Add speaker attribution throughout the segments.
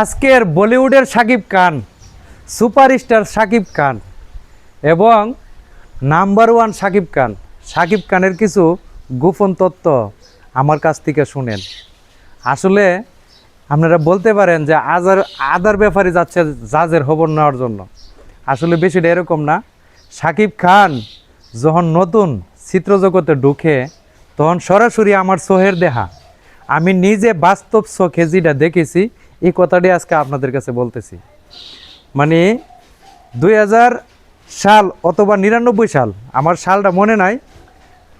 Speaker 1: আজকের বলিউডের সাকিব খান, সুপারস্টার সাকিব খান এবং নাম্বার ওয়ান সাকিব খান। সাকিব খানের কিছু গোপন তত্ত্ব আমার কাছ থেকে শুনেন। আসলে আপনারা বলতে পারেন যে আজার আদার ব্যাপারে যাচ্ছে জাজের খবর নেওয়ার জন্য। আসলে বেশিটা এরকম না। সাকিব খান যখন নতুন চিত্রজগতে ঢুকে, তখন সরাসরি আমার সোহের দেহা। আমি নিজে বাস্তব চোখে যেটা দেখেছি এই কথাটি আজকে আপনাদের কাছে বলতেছি। মানে দুই হাজার সাল অথবা নিরানব্বই সাল, আমার সালটা মনে নাই,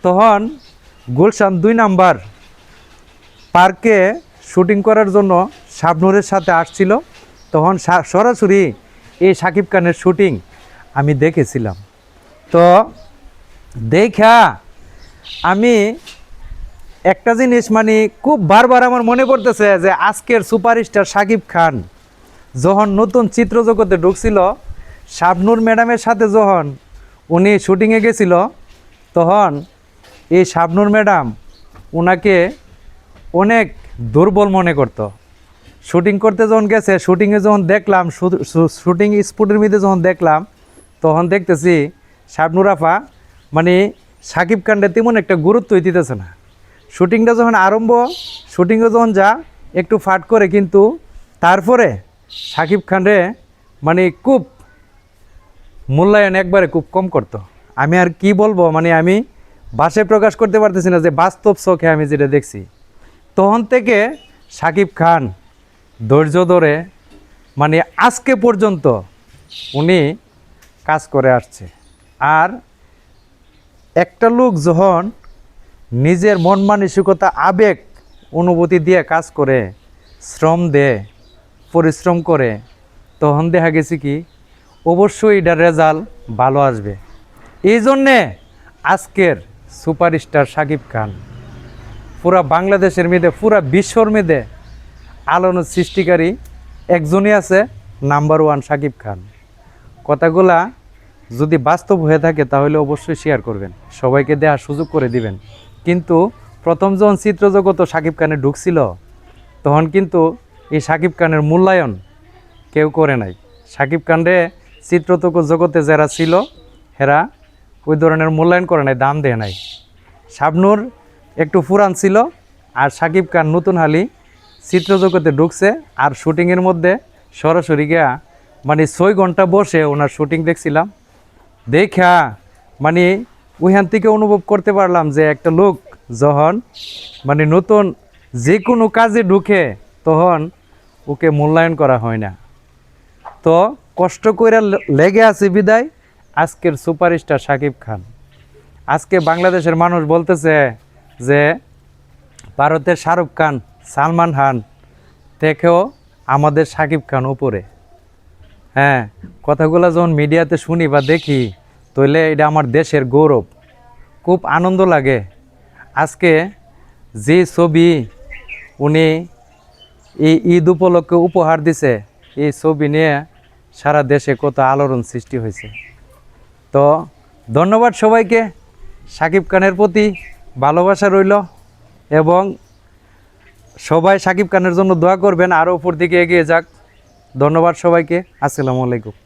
Speaker 1: তখন গুলশান দুই নাম্বার পার্কে শুটিং করার জন্য শাবনুরের সাথে আসছিল। তখন সরাসরি এই সাকিব খানের শুটিং আমি দেখেছিলাম। তো দেখা আমি একটা জিনিস মানে খুব বারবার আমার মনে পড়তেছে যে আজকের সুপারস্টার সাকিব খান যখন নতুন চিত্র জগতে ঢুকছিল, শাবনুর ম্যাডামের সাথে যখন উনি শুটিংয়ে গেছিল, তখন এই শাবনুর ম্যাডাম ওনাকে অনেক দুর্বল মনে করত। শুটিং করতে যখন গেছে, শুটিংয়ে যখন দেখলাম শুটিং স্পটের মধ্যে যখন দেখলাম, তখন দেখতেছি শাবনুর আফা মানে সাকিব খানটা তেমন একটা গুরুত্বই দিতেছে না। শুটিংটা যখন আরম্ভ শুটিংয়ে যখন যা, একটু ফাট করে কিন্তু তারপরে সাকিব খানরে মানে খুব মূল্যায়ন একবারে খুব কম করতো। আমি আর কি বলব মানে আমি ভাষায় প্রকাশ করতে পারতেছি না যে বাস্তব চোখে আমি যেটা দেখছি। তখন থেকে সাকিব খান ধৈর্য ধরে মানে আজকে পর্যন্ত উনি কাজ করে আসছে। আর একটা লোক যখন নিজের মন মানসিকতা, আবেগ, অনুভূতি দিয়ে কাজ করে, শ্রম দেয় পরিশ্রম করে, তখন দেখা গেছে কি, অবশ্যই এটার রেজাল্ট ভালো আসবে। এই জন্যে আজকের সুপারস্টার সাকিব খান, পুরা বাংলাদেশের মেয়েদে পুরা বিশ্বর মেয়েদে আলোড়ন সৃষ্টিকারী একজনই আছে নাম্বার ওয়ান সাকিব খান। কথাগুলা যদি বাস্তব হয়ে থাকে তাহলে অবশ্যই শেয়ার করবেন। সবাইকে দেওয়ার সুযোগ করে দিবেন। কিন্তু প্রথম যখন চিত্রজগত সাকিব খানে ঢুকছিল, তখন কিন্তু এই সাকিব খানের মূল্যায়ন কেউ করে নাই। সাকিব খানরে চিত্রতক জগতে যারা ছিল, হেরা ওই ধরনের মূল্যায়ন করে নাই, দাম দেয় নাই। শাবনুর একটু পুরান ছিল, আর সাকিব খান নতুন হালি চিত্রজগতে ঢুকছে, আর শুটিংয়ের মধ্যে সরাসরি গিয়া মানে ছয় ঘণ্টা বসে ওনার শুটিং দেখছিলাম। দেখা মানে ওইখান থেকে অনুভব করতে পারলাম যে একটা লোক যখন মানে নতুন যে কোনো কাজে ঢুকে, তখন ওকে মূল্যায়ন করা হয় না। তো কষ্ট করে লেগে আছে বিদায়। আজকের সুপারস্টার সাকিব খান। আজকে বাংলাদেশের মানুষ বলতেছে যে ভারতের শাহরুখ খান, সালমান খান থেকেও আমাদের সাকিব খান উপরে। হ্যাঁ কথাগুলো যখন মিডিয়াতে শুনি বা দেখি তাহলে এটা আমার দেশের গৌরব। খুব আনন্দ লাগে। আজকে যে ছবি উনি এই ঈদ উপলক্ষে উপহার দিছে, এই ছবি নিয়ে সারা দেশে কত আলোড়ন সৃষ্টি হয়েছে। তো ধন্যবাদ সবাইকে। সাকিব খানের প্রতি ভালোবাসা রইল এবং সবাই সাকিব খানের জন্য দোয়া করবেন আরও উপর দিকে এগিয়ে যাক। ধন্যবাদ সবাইকে। আসসালামু আলাইকুম।